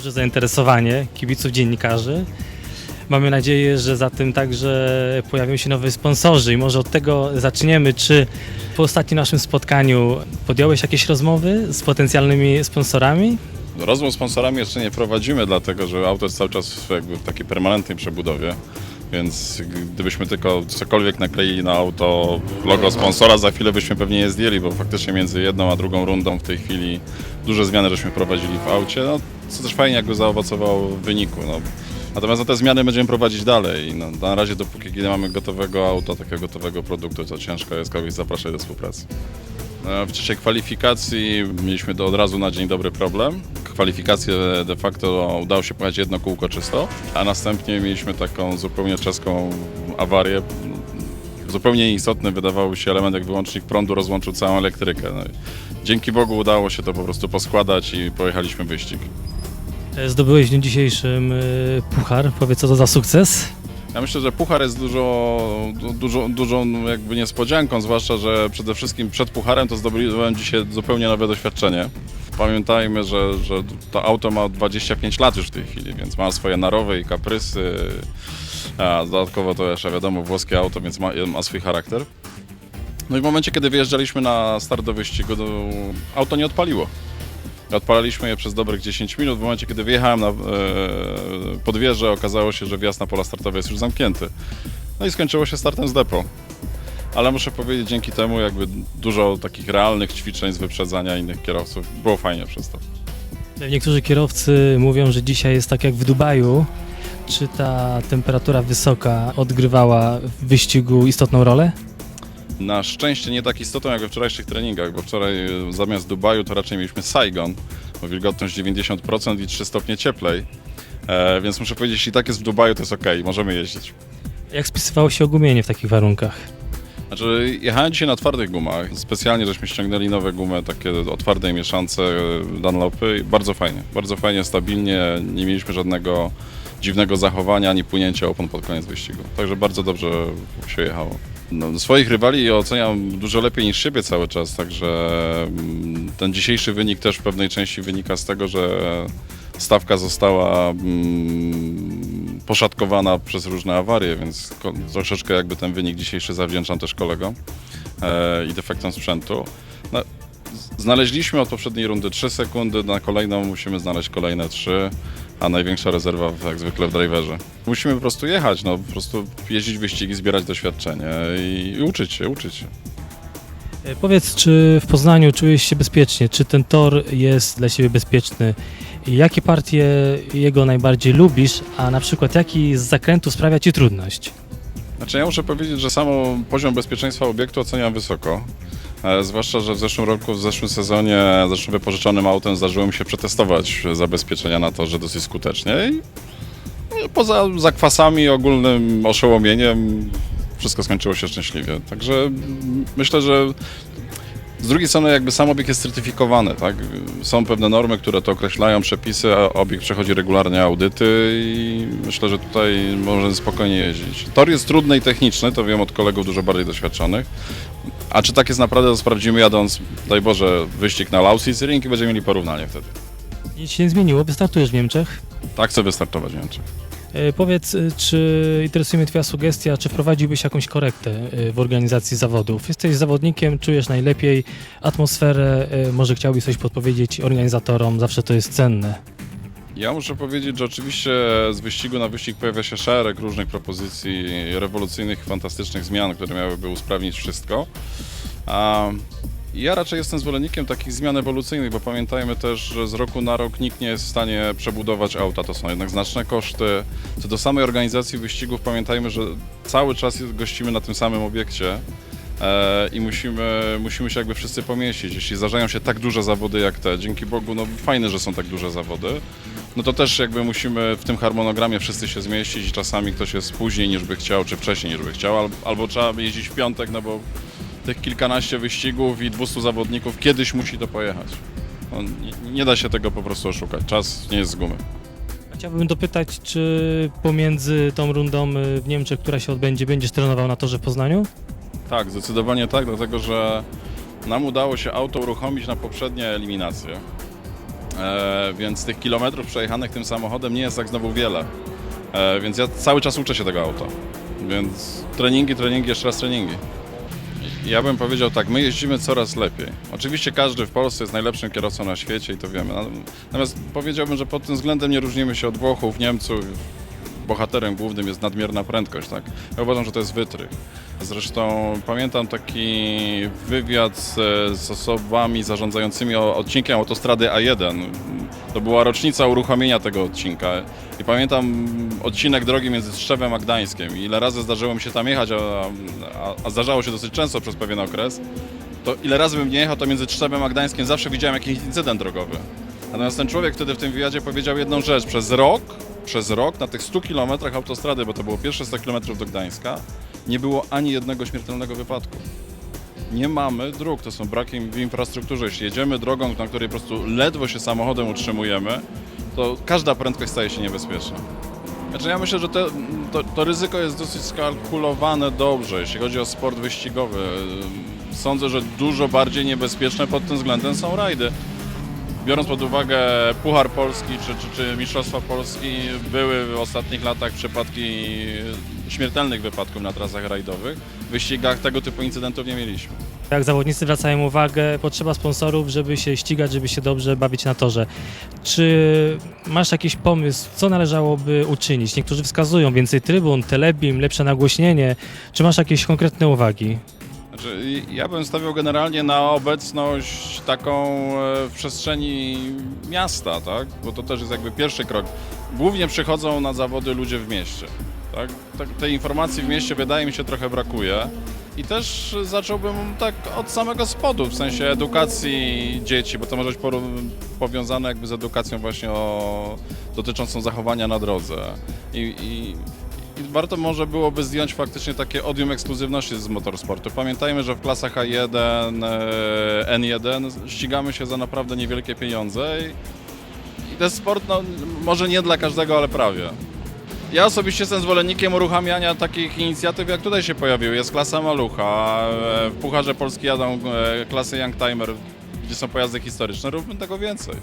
duże zainteresowanie kibiców, dziennikarzy. Mamy nadzieję, że za tym także pojawią się nowi sponsorzy i może od tego zaczniemy. Czy po ostatnim naszym spotkaniu podjąłeś jakieś rozmowy z potencjalnymi sponsorami? Rozmów z sponsorami jeszcze nie prowadzimy, dlatego że auto jest cały czas w jakby w takiej permanentnej przebudowie. Więc gdybyśmy tylko cokolwiek nakleili na auto logo sponsora, za chwilę byśmy pewnie je zdjęli, bo faktycznie między jedną a drugą rundą w tej chwili duże zmiany żeśmy prowadzili w aucie, no, co też fajnie jakby zaowocowało w wyniku. No. Natomiast no, te zmiany będziemy prowadzić dalej. No, na razie dopóki nie mamy gotowego auta, takiego gotowego produktu, to ciężko jest kogoś zapraszać do współpracy. E, W czasie kwalifikacji mieliśmy do, od razu na dzień dobry problem. Kwalifikacje de facto udało się pojechać jedno kółko czysto, a następnie mieliśmy taką zupełnie czeską awarię. Zupełnie nieistotny wydawało się element, jak wyłącznik prądu rozłączył całą elektrykę. No dzięki Bogu udało się to po prostu poskładać i pojechaliśmy wyścig. E, Zdobyłeś w dniu dzisiejszym y, puchar. Powiedz, co to za sukces? Ja myślę, że puchar jest dużo, du- dużo, dużą jakby niespodzianką, zwłaszcza, że przede wszystkim przed pucharem to zdobyłem dzisiaj zupełnie nowe doświadczenie. Pamiętajmy, że, że to auto ma 25 lat już w tej chwili, więc ma swoje narowy i kaprysy. A dodatkowo to jeszcze wiadomo, włoskie auto, więc ma, ma swój charakter. No i w momencie, kiedy wyjeżdżaliśmy na start do wyścigu, to auto nie odpaliło. Odpalaliśmy je przez dobrych 10 minut. W momencie, kiedy wyjechałem na e, okazało się, że wjazd na pola startowe jest już zamknięty. No i skończyło się startem z depo. Ale muszę powiedzieć, dzięki temu jakby dużo takich realnych ćwiczeń z wyprzedzania innych kierowców. Było fajnie przez to. Niektórzy kierowcy mówią, że dzisiaj jest tak jak w Dubaju. Czy ta temperatura wysoka odgrywała w wyścigu istotną rolę? Na szczęście nie tak istotą jak we wczorajszych treningach, bo wczoraj e, zamiast Dubaju to raczej mieliśmy Saigon, bo wilgotność 90% i 3 stopnie cieplej. E, więc muszę powiedzieć, jeśli tak jest w Dubaju, to jest ok, możemy jeździć. Jak spisywało się ogumienie w takich warunkach? Znaczy, jechałem dzisiaj na twardych gumach. Specjalnie żeśmy ściągnęli nowe gumy, takie o twardej mieszance e, Dunlopy. Bardzo fajnie, bardzo fajnie, stabilnie. Nie mieliśmy żadnego dziwnego zachowania ani płynięcia opon pod koniec wyścigu. Także bardzo dobrze się jechało. No, swoich rywali oceniam dużo lepiej niż siebie cały czas, także mm, ten dzisiejszy wynik też w pewnej części wynika z tego, że stawka została mm, poszatkowana przez różne awarie, więc troszeczkę jakby ten wynik dzisiejszy zawdzięczam też kolegom e, i defektom sprzętu. No, znaleźliśmy od poprzedniej rundy 3 sekundy, na kolejną musimy znaleźć kolejne 3, a największa rezerwa jak zwykle w driverze. Musimy po prostu jechać, no po prostu jeździć wyścigi, zbierać doświadczenie i, i uczyć się, uczyć się. E, Powiedz, czy w Poznaniu czujesz się bezpiecznie? Czy ten tor jest dla Ciebie bezpieczny? Jakie partie jego najbardziej lubisz, a na przykład jaki z zakrętu sprawia Ci trudność? Znaczy ja muszę powiedzieć, że samo poziom bezpieczeństwa obiektu oceniam wysoko. E, Zwłaszcza, że w zeszłym roku, w zeszłym sezonie, zeszłym wypożyczonym autem zdarzyło mi się przetestować zabezpieczenia na torze dosyć skutecznie. I no, poza zakwasami, ogólnym oszołomieniem, wszystko skończyło się szczęśliwie. Także myślę, że z drugiej strony jakby sam obiekt jest certyfikowany, tak? Są pewne normy, które to określają, przepisy, a obiekt przechodzi regularnie audyty i myślę, że tutaj można spokojnie jeździć. Tor jest trudny i techniczny, to wiem od kolegów dużo bardziej doświadczonych. A czy tak jest naprawdę, to sprawdzimy jadąc, daj Boże, wyścig na Lausitz i będziemy mieli porównanie wtedy. Nic się nie zmieniło, wystartujesz w Niemczech. Tak chcę wystartować w Niemczech. E, Powiedz, e, czy interesuje mnie Twoja sugestia, czy wprowadziłbyś jakąś korektę e, w organizacji zawodów? Jesteś zawodnikiem, czujesz najlepiej atmosferę, może chciałbyś coś podpowiedzieć organizatorom, zawsze to jest cenne. Ja muszę powiedzieć, że oczywiście z wyścigu na wyścig pojawia się szereg różnych propozycji, rewolucyjnych, fantastycznych zmian, które miałyby usprawnić wszystko. Ja raczej jestem zwolennikiem takich zmian ewolucyjnych, bo pamiętajmy też, że z roku na rok nikt nie jest w stanie przebudować auta. To są jednak znaczne koszty. Co do samej organizacji wyścigów, pamiętajmy, że cały czas gościmy na tym samym obiekcie. E, I musimy, musimy się jakby wszyscy pomieścić. Jeśli zdarzają się tak duże zawody jak te, dzięki Bogu, no fajne, że są tak duże zawody, no to też jakby musimy w tym harmonogramie wszyscy się zmieścić i czasami ktoś jest później niż by chciał, czy wcześniej niż by chciał, al- albo trzeba jeździć w piątek, no bo tych kilkanaście wyścigów i 200 zawodników kiedyś musi to pojechać. No, nie, nie da się tego po prostu oszukać. Czas nie jest z gumy. Chciałbym dopytać, czy pomiędzy tą rundą e, w Niemczech, która się odbędzie, będziesz trenował na torze w Poznaniu? Tak, zdecydowanie tak, dlatego że nam udało się auto uruchomić na poprzednie eliminacje. E, więc tych kilometrów przejechanych tym samochodem nie jest tak znowu wiele. E, więc ja cały czas uczę się tego auta. Więc treningi, treningi, jeszcze raz treningi. Ja bym powiedział tak, my jeździmy coraz lepiej. Oczywiście każdy w Polsce jest najlepszym kierowcą na świecie i to wiemy. Natomiast powiedziałbym, że pod tym względem nie różnimy się od Włochów, Niemców. Bohaterem głównym jest nadmierna prędkość, tak? Ja uważam, że to jest wytrych. Zresztą pamiętam taki wywiad z, z osobami zarządzającymi odcinkiem autostrady A1. To była rocznica uruchomienia tego odcinka. I pamiętam odcinek drogi między Strzewem a Gdańskiem. Ile razy zdarzyło mi się tam jechać, a, a, a zdarzało się dosyć często przez pewien okres, to ile razy bym nie jechał, to między Trzebem a Gdańskiem zawsze widziałem jakiś incydent drogowy. Natomiast ten człowiek wtedy w tym wywiadzie powiedział jedną rzecz. Przez rok, przez rok na tych 100 kilometrach autostrady, bo to było pierwsze 100 kilometrów do Gdańska, nie było ani jednego śmiertelnego wypadku. Nie mamy dróg, to są braki w infrastrukturze. Jeśli jedziemy drogą, na której po prostu ledwo się samochodem utrzymujemy, to każda prędkość staje się niebezpieczna. Znaczy ja myślę, że te, to, to ryzyko jest dosyć skalkulowane dobrze, jeśli chodzi o sport wyścigowy. Sądzę, że dużo bardziej niebezpieczne pod tym względem są rajdy. Biorąc pod uwagę Puchar Polski czy, czy, czy Mistrzostwa Polski, były w ostatnich latach przypadki śmiertelnych wypadków na trasach rajdowych. W wyścigach tego typu incydentów nie mieliśmy. Jak zawodnicy zwracają uwagę, potrzeba sponsorów, żeby się ścigać, żeby się dobrze bawić na torze. Czy masz jakiś pomysł, co należałoby uczynić? Niektórzy wskazują więcej trybun, telebim, lepsze nagłośnienie. Czy masz jakieś konkretne uwagi? Znaczy, ja bym stawiał generalnie na obecność taką e, w przestrzeni miasta, tak? Bo to też jest jakby pierwszy krok. Głównie przychodzą na zawody ludzie w mieście. Tak? tak tej informacji w mieście wydaje mi się trochę brakuje. I też zacząłbym tak od samego spodu, w sensie edukacji dzieci, bo to może być powiązane jakby z edukacją właśnie o, dotyczącą zachowania na drodze. I, i, warto może byłoby zdjąć faktycznie takie odium ekskluzywności z motorsportu. Pamiętajmy, że w klasach A1, e, N1 ścigamy się za naprawdę niewielkie pieniądze i, ten sport, no, może nie dla każdego, ale prawie. Ja osobiście jestem zwolennikiem uruchamiania takich inicjatyw, jak tutaj się pojawiły. Jest klasa Malucha, e, w Pucharze Polski jadą e, klasy Youngtimer, gdzie są pojazdy historyczne. Róbmy tego więcej.